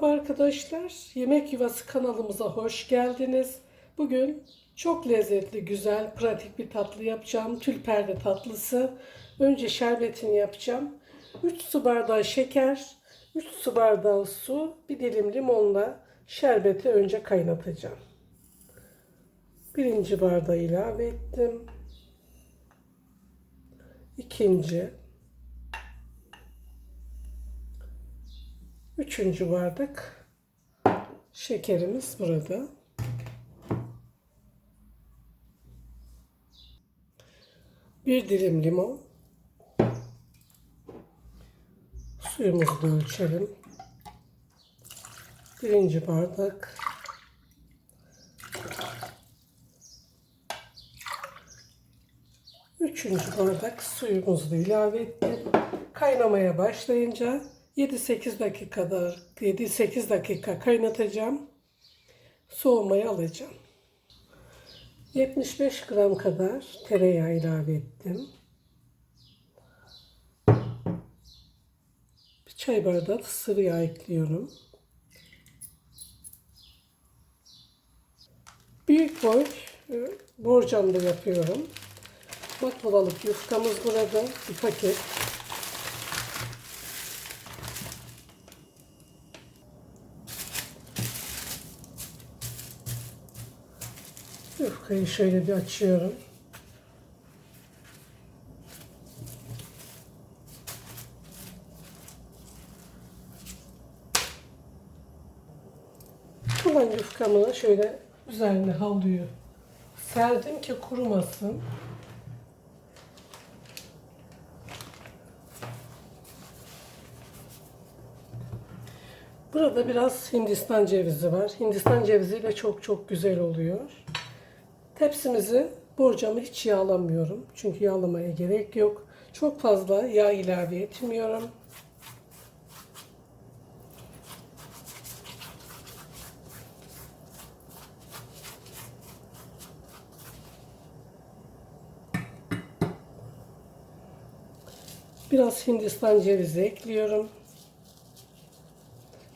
Merhaba arkadaşlar. Yemek Yuvası kanalımıza hoş geldiniz. Bugün çok lezzetli, güzel, pratik bir tatlı yapacağım. Tülperde tatlısı. Önce şerbetini yapacağım. 3 su bardağı şeker, 3 su bardağı su, bir dilim limonla şerbeti önce kaynatacağım. Birinci bardağı ilave ettim. İkinci, Üçüncü bardak şekerimiz burada. Bir dilim limon. Suyumuzu da ölçelim. Birinci bardak. Üçüncü bardak suyumuzu da ilave ettim. Kaynamaya başlayınca 7-8 dakikada 7-8 dakika kaynatacağım. Soğumaya alacağım. 75 gram kadar tereyağı ilave ettim. Bir çay bardağı sıvı yağ ekliyorum. Büyük boy e, borcamda yapıyorum. Baklavalık yufkamız burada. Bir paket. Yufkayı şöyle bir açıyorum. Kalan yufkamı şöyle üzerine havluyu serdim ki kurumasın. Burada biraz Hindistan cevizi var. Hindistan ceviziyle çok çok güzel oluyor. Tepsimizi borcamı hiç yağlamıyorum. Çünkü yağlamaya gerek yok. Çok fazla yağ ilave etmiyorum. Biraz Hindistan cevizi ekliyorum.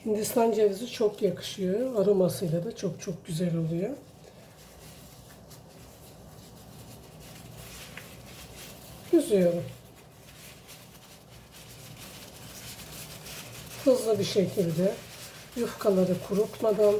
Hindistan cevizi çok yakışıyor. Aromasıyla da çok çok güzel oluyor. Yüzüyorum. Hızlı bir şekilde yufkaları kurutmadan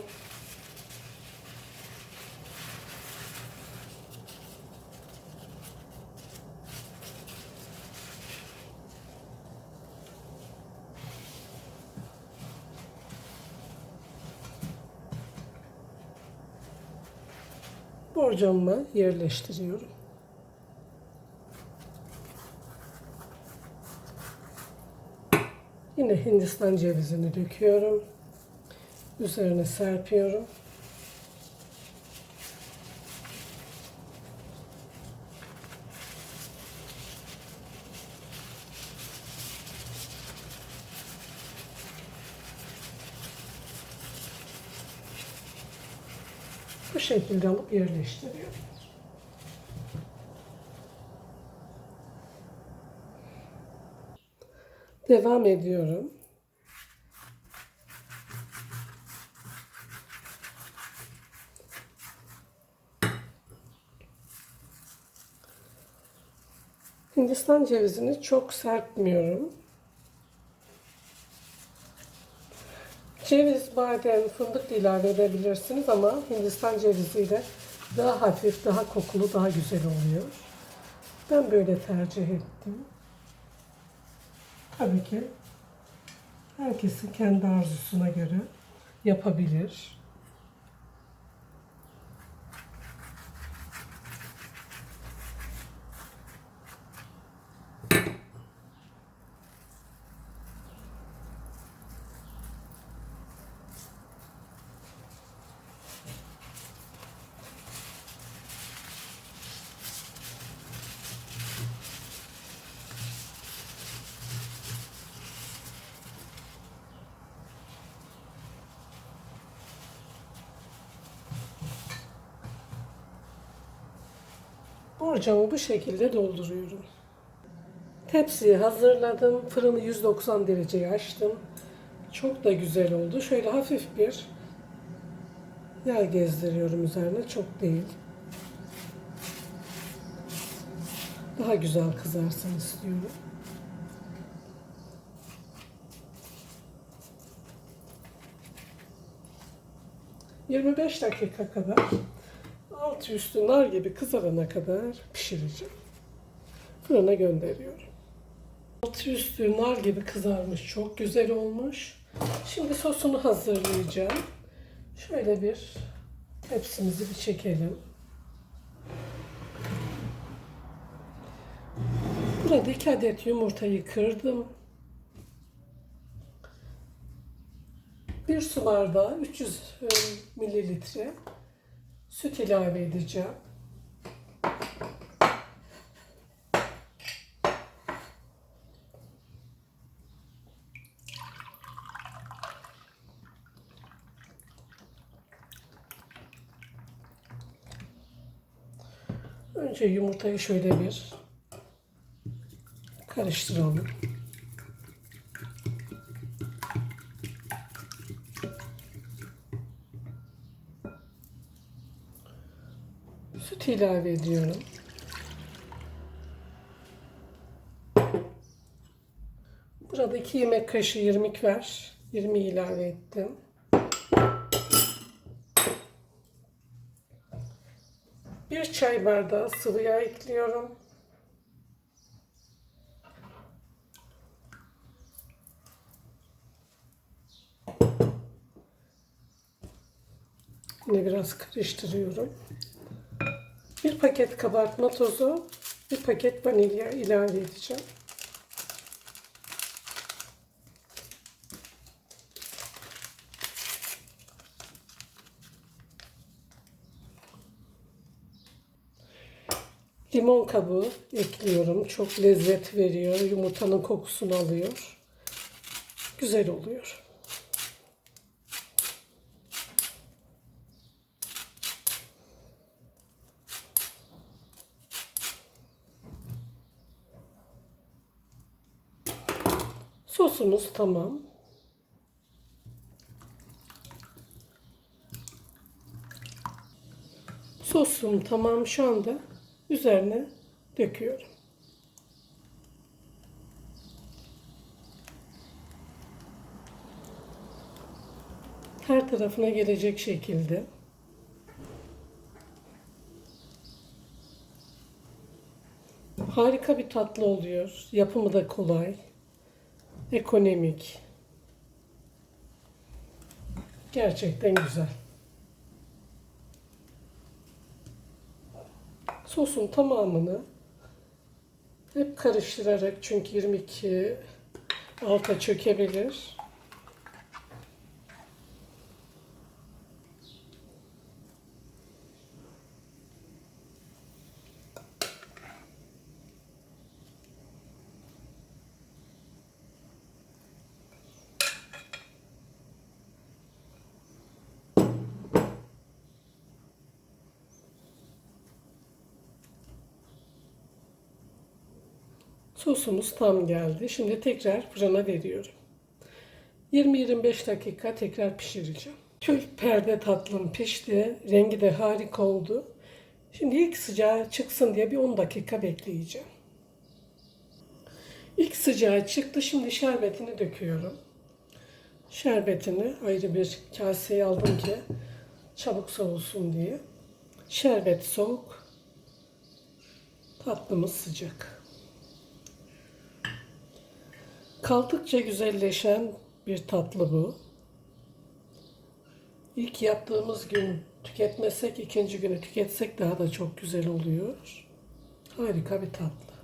borcamıma yerleştiriyorum. Yine Hindistan cevizini döküyorum. Üzerine serpiyorum. Bu şekilde alıp yerleştiriyorum. Devam ediyorum. Hindistan cevizini çok serpmiyorum. Ceviz, badem, fındık da ilave edebilirsiniz ama Hindistan ceviziyle daha hafif, daha kokulu, daha güzel oluyor. Ben böyle tercih ettim. Tabii ki herkesin kendi arzusuna göre yapabilir. Borcamı bu şekilde dolduruyorum. Tepsiyi hazırladım. Fırını 190 dereceye açtım. Çok da güzel oldu. Şöyle hafif bir yağ gezdiriyorum üzerine. Çok değil. Daha güzel kızarsın istiyorum. ...25 dakika kadar... ...altı üstü nar gibi kızarana kadar pişireceğim. Fırına gönderiyorum. Altı üstü nar gibi kızarmış. Çok güzel olmuş. Şimdi sosunu hazırlayacağım. Şöyle bir tepsimizi bir çekelim. Burada iki adet yumurtayı kırdım. Bir su bardağı 300 mililitre süt ilave edeceğim. Önce yumurtayı şöyle bir karıştıralım. Süt ilave ediyorum. Burada 2 yemek kaşığı irmik var. 20 ilave ettim. Bir çay bardağı sıvı yağ ekliyorum. Yine biraz karıştırıyorum. Paket kabartma tozu, bir paket vanilya ilave edeceğim. Limon kabuğu ekliyorum. Çok lezzet veriyor. Yumurtanın kokusunu alıyor. Güzel oluyor. Sosumuz tamam. Sosum tamam şu anda üzerine döküyorum. Her tarafına gelecek şekilde. Harika bir tatlı oluyor. Yapımı da kolay. Ekonomik. Gerçekten güzel. Sosun tamamını hep karıştırarak çünkü 22 alta çökebilir. Sosumuz tam geldi. Şimdi tekrar fırına veriyorum. 20-25 dakika tekrar pişireceğim. Tül perde tatlım pişti. Rengi de harika oldu. Şimdi ilk sıcağı çıksın diye bir 10 dakika bekleyeceğim. İlk sıcağı çıktı. Şimdi şerbetini döküyorum. Şerbetini ayrı bir kaseye aldım ki çabuk soğusun diye. Şerbet soğuk. Tatlımız sıcak. Kaldıkça güzelleşen bir tatlı bu. İlk yaptığımız gün tüketmesek, ikinci günü tüketsek daha da çok güzel oluyor. Harika bir tatlı.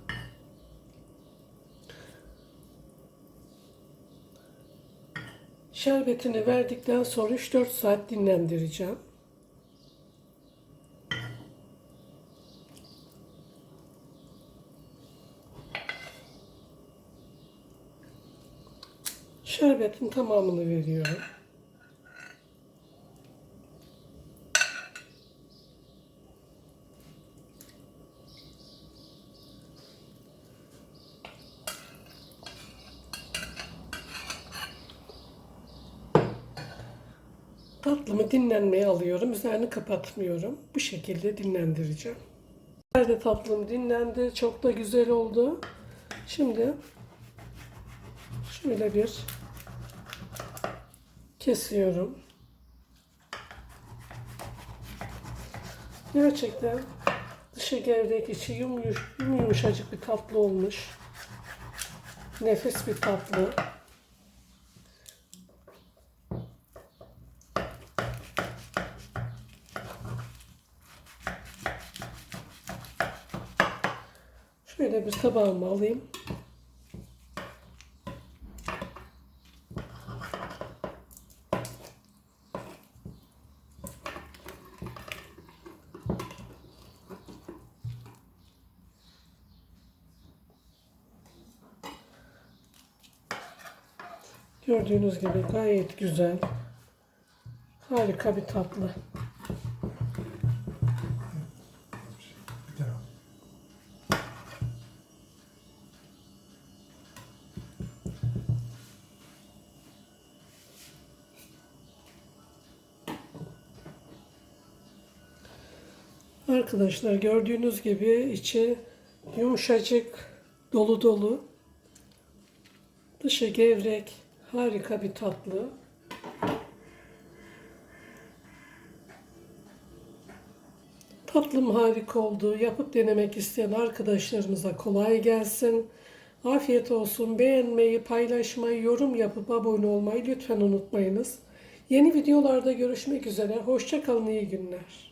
Şerbetini verdikten sonra 3-4 saat dinlendireceğim. Şerbetin tamamını veriyorum. Tatlımı dinlenmeye alıyorum. Üzerini kapatmıyorum. Bu şekilde dinlendireceğim. Nerede tatlım dinlendi. Çok da güzel oldu. Şimdi şöyle bir kesiyorum. Gerçekten dışı gevrek içi yumuş, yumuşacık bir tatlı olmuş. Nefis bir tatlı. Şöyle bir tabağıma alayım. Gördüğünüz gibi gayet güzel. Harika bir tatlı. Arkadaşlar gördüğünüz gibi içi yumuşacık, dolu dolu. Dışı gevrek, harika bir tatlı. Tatlım harika oldu. Yapıp denemek isteyen arkadaşlarımıza kolay gelsin. Afiyet olsun. Beğenmeyi, paylaşmayı, yorum yapıp abone olmayı lütfen unutmayınız. Yeni videolarda görüşmek üzere. Hoşçakalın, iyi günler.